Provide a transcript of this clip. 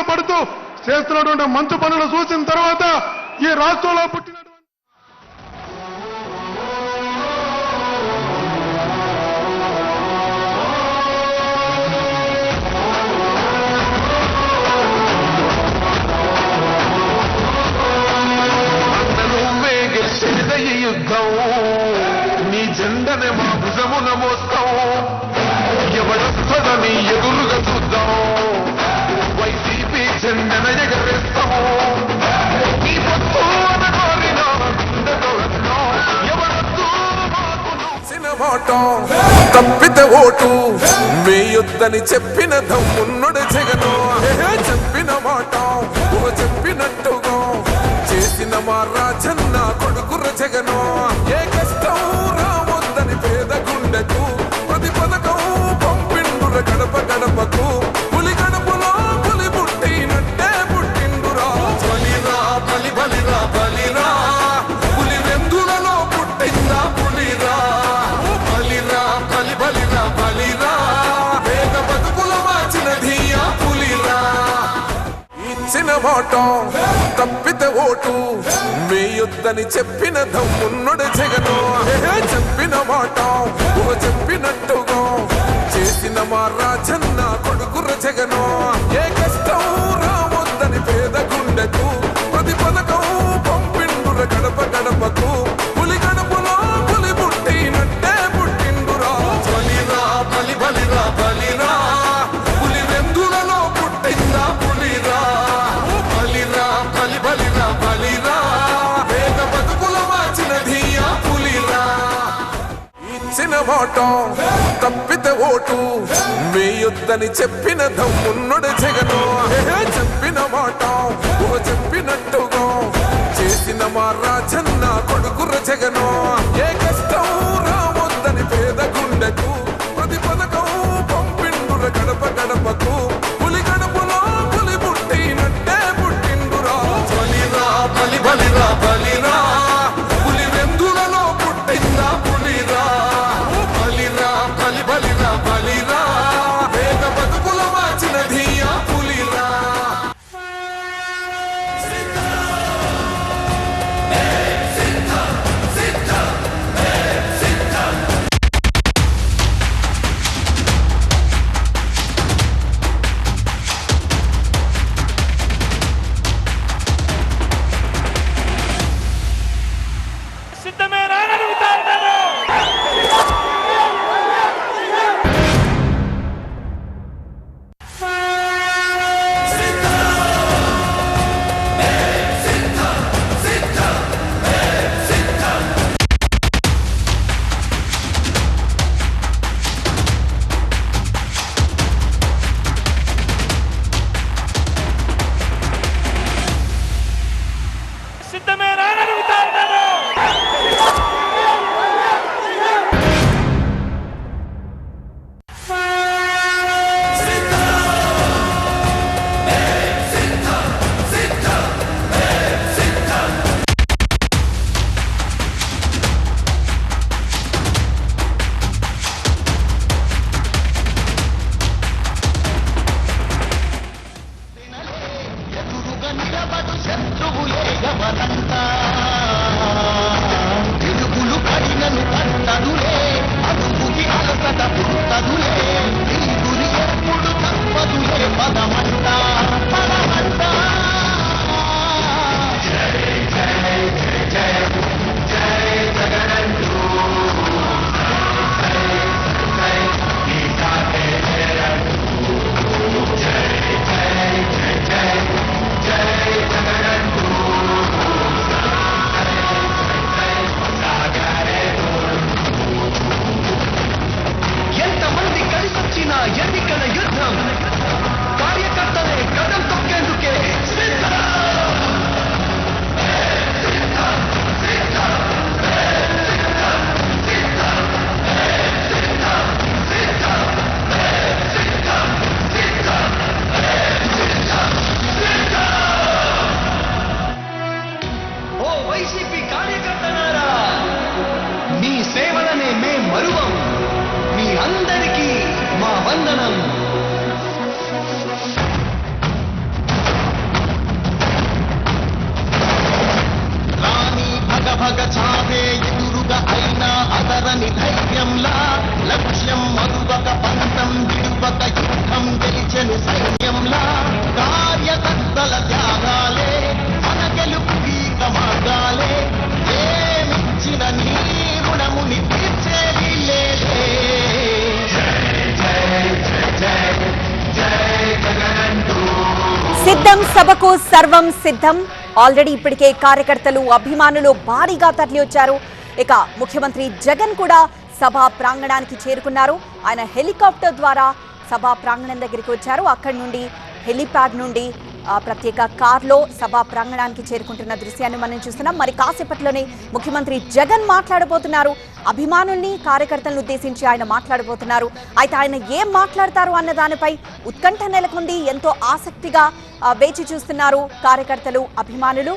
ఇబ్బందులు పడుతూ చేస్తున్నటువంటి మంచి పనులు చూసిన తర్వాత ఈ రాష్ట్రంలో పుట్టిన యుద్ధం. నీ జెండనే మా భుజమున మోస్తాం ఎవడొస్తదని నువ్వు తప్పితే ఓటు యుద్ధని చెప్పిన దమ్మున్నడు జగను. చెప్పిన మాట చెప్పినట్టుగా. చేసిన మా రాజన్న కొడుకుర జగను. ఇచ్చిన తప్పితే ఓటు. వేయొద్దని చెప్పిన దమ్మున్నడు జగను. చెప్పిన మాట ఓ చెప్పినట్టుగా. చేసిన మా రాజన్న కొడుకుర జగను. ఏ కష్టం రావద్దని ఇచ్చిన మాట తప్పిత ఓటు. మేయొద్దని చెప్పిన దమ్మున్నడు జగను. చెప్పిన మాట ఓ చెప్పినట్టుగా. చేసిన మా రాజన్న కొడుకుర జగను. ఏ కష్టం రావద్దని పేద గుండెకు. சித்தமே நாராயணன் விட்டார்கள் శత్రువు ఏగమనంత తిరుగులు పడినను తట్టదులే అదుపుకి అలసట పుట్టదులే తిరుగులు ఎప్పుడు తప్పదులే లక్ష్యం మరువక పంతం విడువక యుద్ధం గెలిచెను సైన్యంలా కార్యకర్తల త్యాగాలే మన గెలుపుకి మార్గాలే ఏమిచ్చిన నీ రుణముని తీర్చేది లేదే సిద్ధం సభకు సర్వం సిద్ధం. ఆల్రెడీ ఇప్పటికే కార్యకర్తలు అభిమానులు భారీగా తరలి వచ్చారు ఇక ముఖ్యమంత్రి జగన్ కూడా సభా ప్రాంగణానికి చేరుకున్నారు. ఆయన హెలికాప్టర్ ద్వారా సభా ప్రాంగణం దగ్గరికి వచ్చారు. అక్కడి నుండి హెలిప్యాడ్ నుండి ప్రత్యేక కార్లో సభా ప్రాంగణానికి చేరుకుంటున్న దృశ్యాన్ని మనం చూస్తున్నాం. మరి కాసేపట్లోనే ముఖ్యమంత్రి జగన్ మాట్లాడబోతున్నారు. అభిమానుల్ని కార్యకర్తలను ఉద్దేశించి ఆయన మాట్లాడబోతున్నారు. అయితే ఆయన ఏం మాట్లాడతారు అన్న దానిపై ఉత్కంఠ నెలకొంది. ఎంతో ఆసక్తిగా వేచి చూస్తున్నారు కార్యకర్తలు అభిమానులు.